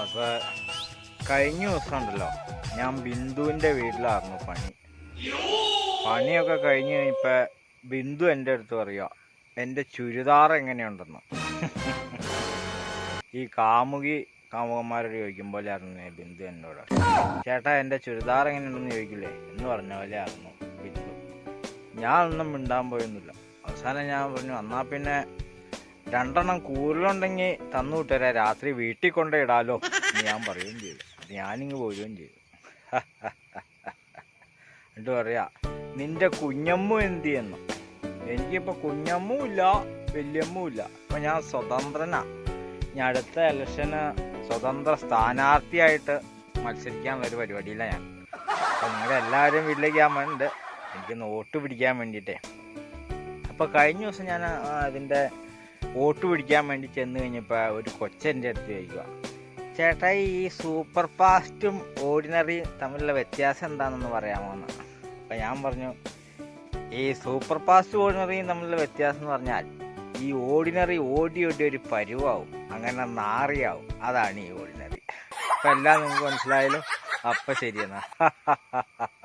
അപ്പൊ കഴിഞ്ഞ ദിവസം ഉണ്ടല്ലോ ഞാൻ ബിന്ദുവിന്റെ വീട്ടിലായിരുന്നു പണി. പണിയൊക്കെ കഴിഞ്ഞ് കഴിഞ്ഞപ്പോ ബിന്ദു എന്റെ അടുത്ത് പറയുക എന്റെ ചുരിദാർ എങ്ങനെയുണ്ടെന്ന്? ഈ കാമുകി കാമുകന്മാരോട് ചോദിക്കും പോലെ ആയിരുന്നു ബിന്ദു എന്നോട്. ചേട്ടാ എന്റെ ചുരിദാർ എങ്ങനെയുണ്ടെന്ന് ചോദിക്കില്ലേ? എന്ന് പറഞ്ഞ പോലെ ആയിരുന്നു ബിന്ദു ഞാനൊന്നും മിണ്ടാൻ പോയൊന്നുമില്ല. അവസാനം ഞാൻ പറഞ്ഞു എന്നാ പിന്നെ രണ്ടെണ്ണം കൂടുതലുണ്ടെങ്കിൽ തന്നു വിട്ടുതരാം രാത്രി വീട്ടിൽ കൊണ്ടേ ഇടാലോ ഞാൻ പറയുകയും ചെയ്തു. അത് ഞാനിങ്ങ് പോരുകയും ചെയ്തു. എന്നിട്ട് പറയാ നിന്റെ കുഞ്ഞമ്മ എന്ത് ചെയ്യുന്നു? എനിക്കിപ്പോ കുഞ്ഞമ്മും ഇല്ല വല്യമ്മും ഇല്ല. അപ്പൊ ഞാൻ സ്വതന്ത്രനാ. ഞാൻ അടുത്ത ഇലക്ഷന് സ്വതന്ത്ര സ്ഥാനാർത്ഥിയായിട്ട് മത്സരിക്കാനുള്ള ഒരു പരിപാടിയില്ല ഞാൻ. അപ്പൊ നിങ്ങളുടെ എല്ലാവരും വീട്ടിലേക്ക് ഞാൻ വേണ്ട എനിക്ക് നോട്ട് പിടിക്കാൻ വേണ്ടിയിട്ടേ. അപ്പൊ കഴിഞ്ഞ ദിവസം ഞാൻ അതിന്റെ വോട്ട് പിടിക്കാൻ വേണ്ടി ചെന്ന് കഴിഞ്ഞപ്പോൾ ഒരു കൊച്ചെന്റെ അടുത്ത് ചോദിക്കുക ചേട്ടാ ഈ സൂപ്പർ ഫാസ്റ്റും ഓർഡിനറിയും തമ്മിലുള്ള വ്യത്യാസം എന്താണെന്ന് പറയാമോ എന്ന്? അപ്പം ഞാൻ പറഞ്ഞു ഈ സൂപ്പർ ഫാസ്റ്റും ഓർഡിനറിയും തമ്മിലുള്ള വ്യത്യാസം എന്ന് പറഞ്ഞാൽ ഈ ഓർഡിനറി ഓടി ഓടി ഒരു പരുവാവും അങ്ങനെ നാറിയാവും. അതാണ് ഈ ഓർഡിനറി. അപ്പം എല്ലാം നിങ്ങൾക്ക് മനസ്സിലായാലും അപ്പം ശരിയെന്നാ.